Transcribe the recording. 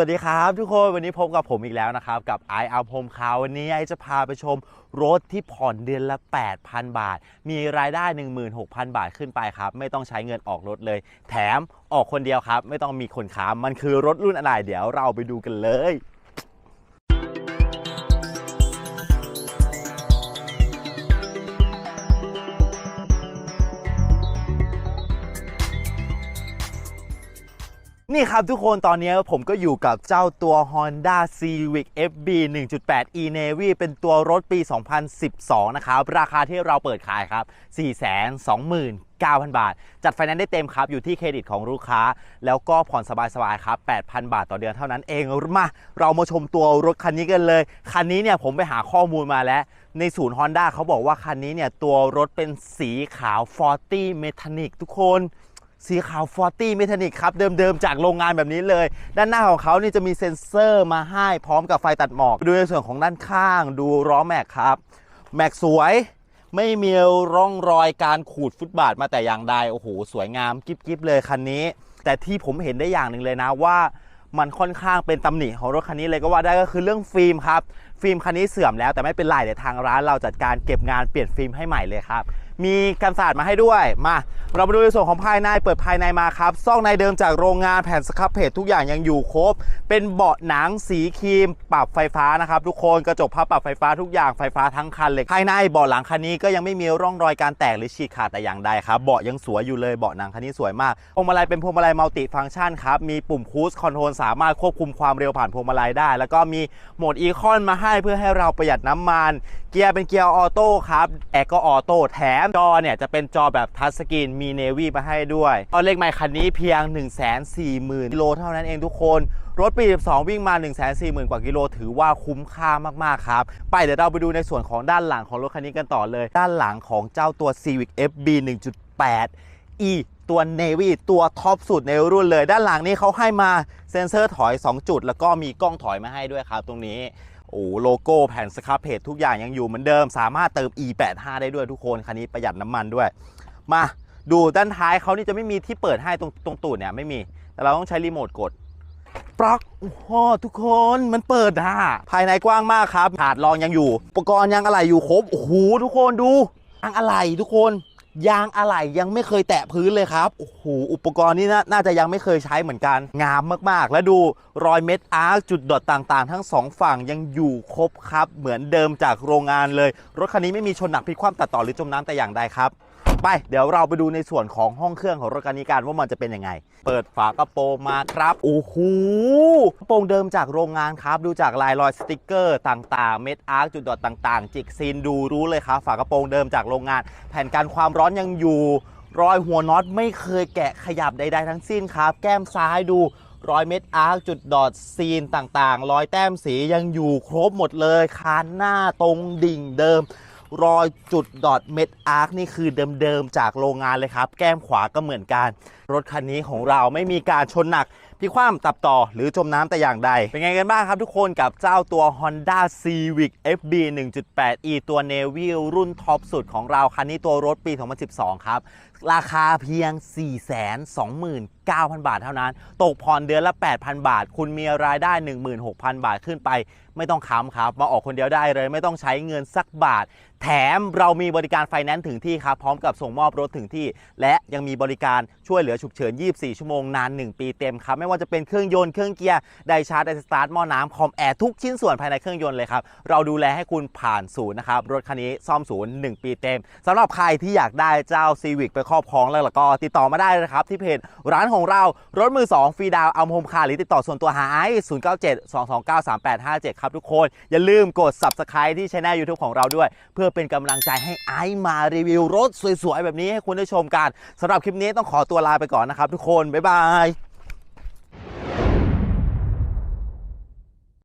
สวัสดีครับทุกคนวันนี้พบกับผมอีกแล้วนะครับ กับไออาพมคาววันนี้ไอจะพาไปชมรถที่ผ่อนเดือนละ 8,000 บาท มีรายได้ 16,000 บาทขึ้นไปครับ ไม่ต้องใช้เงินออกรถเลย แถมออกคนเดียวครับ ไม่ต้องมีคนค้ามันคือรถรุ่นอะไรเดี๋ยวเราไปดูกันเลย นี่ครับทุกคนตอนนี้ผมก็อยู่กับเจ้าตัว Honda Civic FB 1.8 e Navy เป็นตัวรถปี 2012 นะครับ ราคาที่เราเปิดขายครับ 429,000 บาท จัดไฟแนนซ์ได้เต็มครับ อยู่ที่เครดิตของลูกค้า แล้วก็ผ่อนสบายๆครับ 8,000 บาทต่อเดือนเท่านั้นเองมา เรามาชมตัวรถคันนี้กันเลย คันนี้เนี่ยผมไปหาข้อมูลมาแล้ว ในศูนย์ Honda เขาบอกว่าคันนี้เนี่ยตัวรถเป็นสีขาว 40 Metallic ทุกคน สีขาว 40เมทานิกครับ เดิมๆ จากโรงงานแบบนี้เลย ด้านหน้าของเขานี่จะมีเซ็นเซอร์มาให้พร้อมกับไฟตัดหมอก ดูในส่วนของด้านข้างดูล้อแม็กครับ แม็กสวยไม่มีร่องรอยการขูดฟุตบาทมาแต่อย่างใด โอ้โห สวยงามกิ๊บๆ เลยคันนี้ แต่ที่ผมเห็นได้อย่างหนึ่งเลยนะว่ามันค่อนข้างเป็นตำหนิของรถคันนี้เลยก็ว่าได้ก็คือเรื่องฟิล์มครับ ฟิล์มคันนี้เสื่อมแล้วแต่ไม่เป็นไรเดี๋ยวทางร้านเราจัดการเก็บงานเปลี่ยนฟิล์มให้ใหม่เลยครับ มีกันสาดมาให้ด้วยมา เรามาดูในส่วนของภายในเปิดภายในมาครับซอกในเดิมจากโรงงานแผ่นสครับเพจทุกอย่างยังอยู่ครบ เป็นเบาะหนังสีครีม ปรับไฟฟ้านะครับทุกคนกระจกพับปรับไฟฟ้าทุกอย่างไฟฟ้าทั้งคันเลยภายในเบาะหลังคันนี้ก็ยังไม่มีร่องรอยการแตกหรือฉีกขาดแต่อย่างใดครับเบาะยังสวยอยู่เลยเบาะหนังคันนี้สวยมากพวงมาลัยเป็นพวงมาลัยมัลติฟังก์ชันครับมีปุ่มคูสคอนโทรลสามารถควบคุมความเร็วผ่านพวงมาลัยได้ แล้วก็มีโหมดอีคอนมาใให้เพื่อให้เราประหยัดน้ำมัน เกียร์เป็นเกียร์ออโต้ครับแอร์ก็ออโต้แถมจอเนี่ยจะเป็นจอแบบทัชสกรีนมีเนวี่มาให้ด้วยตอนเลขใหม่คันนี้เพียง 1 4 0 0 0 0กิโลเท่านั้นเองทุกคนรถปี 12 วิ่งมา 1 4 0 0 0 0 กว่ากิโล ถือว่าคุ้มค่ามาก ๆ ครับ ไปเดี๋ยวเราไปดูในส่วนของด้านหลังของรถคันนี้กันต่อเลย ด้านหลังของเจ้าตัว Civic FB 1.8 E ตัว Navy ตัวท็อปสุดในรุ่นเลย ด้านหลังนี้เขาให้มาเซ็นเซอร์ถอย 2 จุด แล้วก็มีกล้องถอยมาให้ด้วยครับตรงนี้ โอ้โลโก้แผ่นสครับเพจทุกอย่างยังอยู่เหมือนเดิม สามารถเติม e85 ได้ด้วยทุกคนคันนี้ประหยัดน้ำมันด้วย มาดูด้านท้ายเขานี่จะไม่มีที่เปิดให้ตรงตรงตูดเนี่ยไม่มี แต่เราต้องใช้รีโมทกดปลั๊กโอ้โหทุกคนมันเปิดอะภายในกว้างมากครับถาดรองยังอยู่ อุปกรณ์ยังอะไรอยู่ครบโอ้โหทุกคนดูยางอะไรทุกคน ยางอะไหล่ยังไม่เคยแตะพื้นเลยครับโอ้โหอุปกรณ์นี้นะน่าจะยังไม่เคยใช้เหมือนกัน งามมากๆ และดูรอยเม็ดอาร์คจุดดอทต่างๆ ทั้งสองฝั่งยังอยู่ครบครับ เหมือนเดิมจากโรงงานเลย รถคันนี้ไม่มีชนหนักพลิกคว่ำตัดต่อหรือจมน้ำแต่อย่างใดครับ ไป เดี๋ยวเราไปดูในส่วนของห้องเครื่องของรถคันนี้กันว่ามันจะเป็นยังไง เปิดฝากระโปรงมาครับ โอ้โหกระโปรงเดิมจากโรงงานครับ ดูจากลายรอยสติกเกอร์ต่างๆ เม็ดอาร์คจุดดอทต่างๆ จิกซีนดูรู้เลยครับ ฝากระโปรงเดิมจากโรงงาน แผ่นกันความร้อนยังอยู่ รอยหัวน็อตไม่เคยแกะขยับใดๆทั้งสิ้นครับ แก้มซ้ายดูรอยเม็ดอาร์คจุดดอทซีนต่างๆ รอยแต้มสียังอยู่ครบหมดเลยคานหน้าตรงดิ่งเดิม รอยจุดดอทเม็ดอาร์คนี่คือเดิมๆจากโรงงานเลยครับ แก้มขวาก็เหมือนกัน รถคันนี้ของเราไม่มีการชนหนัก พลิคว่ำตับต่อหรือจมน้ำแต่อย่างใด เป็นไงกันบ้างครับทุกคนกับเจ้าตัว Honda Civic FB 1.8e ตัว Navy รุ่นท็อปสุดของเราคันนี้ตัวรถปี 2012 ครับ ราคาเพียง 429,000 บาทเท่านั้น ตกผ่อนเดือนละ 8,000 บาท คุณมีรายได้ 16,000 บาทขึ้นไป ไม่ต้องค้ำครับ มาออกคนเดียวได้เลย ไม่ต้องใช้เงินสักบาท แถมเรามีบริการไฟแนนซ์ถึงที่ครับ พร้อมกับส่งมอบรถถึงที่ และยังมีบริการช่วยเหลือฉุกเฉิน 24 ชั่วโมงนาน 1 ปีเต็มครับไม่ว่าจะเป็นเครื่องยนต์เครื่องเกียร์ไดชาร์จไดสตาร์ทหม้อน้ำคอมแอร์ทุกชิ้นส่วนภายในเครื่องยนต์เลยครับ เราดูแลให้คุณผ่านศูนย์นะครับ รถคันนี้ซ่อมศูนย์ 1 ปีเต็มสำหรับใครที่อยากได้เจ้า Civic ไปครอบครองแล้วก็ติดต่อมาได้นะครับ ที่เพจร้านของเรารถมือ 2 ฟรีดาวเอาโฮมคาร์หรือติดต่อส่วนตัวหาไอ0 9 7 2 2 9 3 8 5 7ครับทุกคน อย่าลืมกด subscribe ที่ช่อง YouTube ของเราด้วย เพื่อเป็นกำลังใจให้ไอซ์มารีวิวรถสวยๆแบบนี้ให้คุณได้ชมกันสำหรับคลิปนี้ต้องขอตัวลาไปก่อนนะครับทุกคนบ๊ายบาย